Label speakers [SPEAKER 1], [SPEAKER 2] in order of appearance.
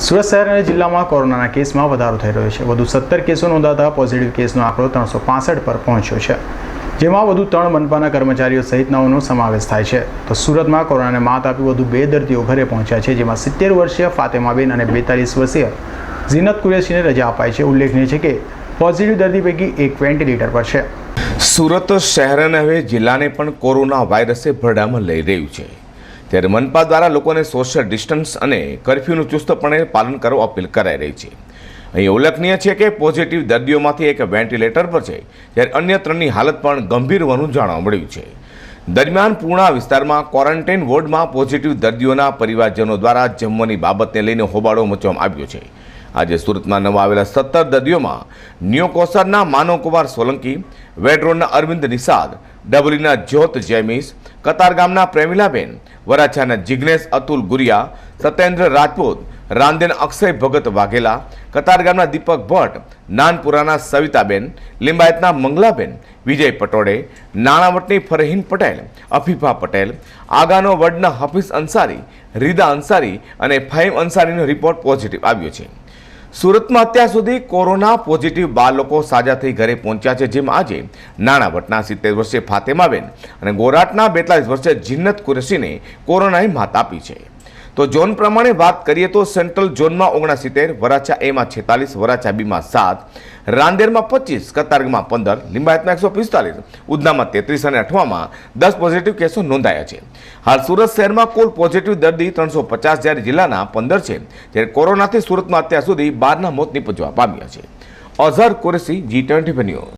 [SPEAKER 1] સુરત શહેર અને જિલ્લામાં કોરોનાના કેસમાં વધારો થઈ રહ્યો છે. વધુ સત્તર કેસો નોંધાતા પોઝિટિવ કેસનો આંકડો ત્રણસો પાસઠ પર પહોંચ્યો છે. જેમાં વધુ ત્રણ મનપાના કર્મચારીઓ સહિતનાઓનો સમાવેશ થાય છે. તો સુરતમાં કોરોનાને માત આપી વધુ બે દર્દીઓ ઘરે પહોંચ્યા છે, જેમાં સિત્તેર વર્ષીય ફાતેમાબેન અને બેતાલીસ વર્ષીય ઝીનત કુરેશીને રજા અપાઈ છે. ઉલ્લેખનીય છે કે પોઝિટિવ દર્દી પૈકી એક વેન્ટિલેટર પર છે.
[SPEAKER 2] સુરત શહેર અને હવે જિલ્લાને પણ કોરોના વાયરસે ભરડામાં લઈ રહ્યું છે. ત્યારે મનપા દ્વારા લોકોને સોશિયલ ડિસ્ટન્સ અને કરફ્યુનું ચુસ્તપણે પાલન કરવા અપીલ કરાઈ રહી છે. અહીં ઉલ્લેખનીય છે કે પોઝિટિવ દર્દીઓમાંથી એક વેન્ટિલેટર પર છે, જ્યારે અન્ય ત્રણની હાલત પણ ગંભીર હોવાનું જાણવા મળ્યું છે. દરમિયાન પૂર્ણા વિસ્તારમાં ક્વોરન્ટાઇન વોર્ડમાં પોઝિટિવ દર્દીઓના પરિવારજનો દ્વારા જમવાની બાબતને લઈને હોબાળો મચવામાં આવ્યો છે. આજે સુરતમાં નવા આવેલા સત્તર દર્દીઓમાં ન્યોકોસરના માનવકુમાર સોલંકી વેડરોડના અરવિંદ નિષાદ, ડબલીના જ્યોત જયમીસ કતારગામના પ્રેમિલાબેન, વરાછાના જિગ્નેશ અતુલ ગુરિયા, સત્યેન્દ્ર રાજપૂત, રાંદેન અક્ષય ભગત વાઘેલા કતારગામના દીપક ભટ્ટ, નાનપુરાના સવિતાબેન, લિંબાયતના મંગલાબેન, વિજય પટોડે નાણાવટની ફરહીન પટેલ, અફીફા પટેલ, આગાનો વડના હફીઝ અંસારી, રીદા અંસારી અને ફહીમ અંસારીનો રિપોર્ટ પોઝિટિવ આવ્યો છે. સુરતમાં અત્યાર સુધી કોરોના પોઝિટિવ બાર લોકો સાજા થઈ ઘરે પહોંચ્યા છે, જેમાં આજે નાણાવટના સિત્તેર વર્ષે ફાતેમાબેન અને ગોરાટના બેતાલીસ વર્ષે જિન્નત કુરેશીને કોરોનાએ માત આપી છે. તો ઝોન પ્રમાણે વાત કરીએ તો સેન્ટ્રલ ઝોનમાં ઓગણસિત્તેર, વરાછા એમાં છેતાલીસ, વરાછા બીમાં સાત, રાંદેરમાં પચીસ કતારગમાં પંદર, લિંબાયતમાં એકસો પિસ્તાલીસ, ઉધનામાં તેત્રીસ અને અઠવામાં દસ પોઝિટિવ કેસો નોંધાયા છે. હાલ સુરત શહેરમાં કુલ પોઝિટિવ દર્દી ત્રણસો પચાસ જ્યારે જિલ્લાના પંદર છે, જ્યારે કોરોનાથી સુરતમાં અત્યાર સુધી બારના મોત નીપજવા પામ્યા છે. Azhar Qureshi, G twenty news.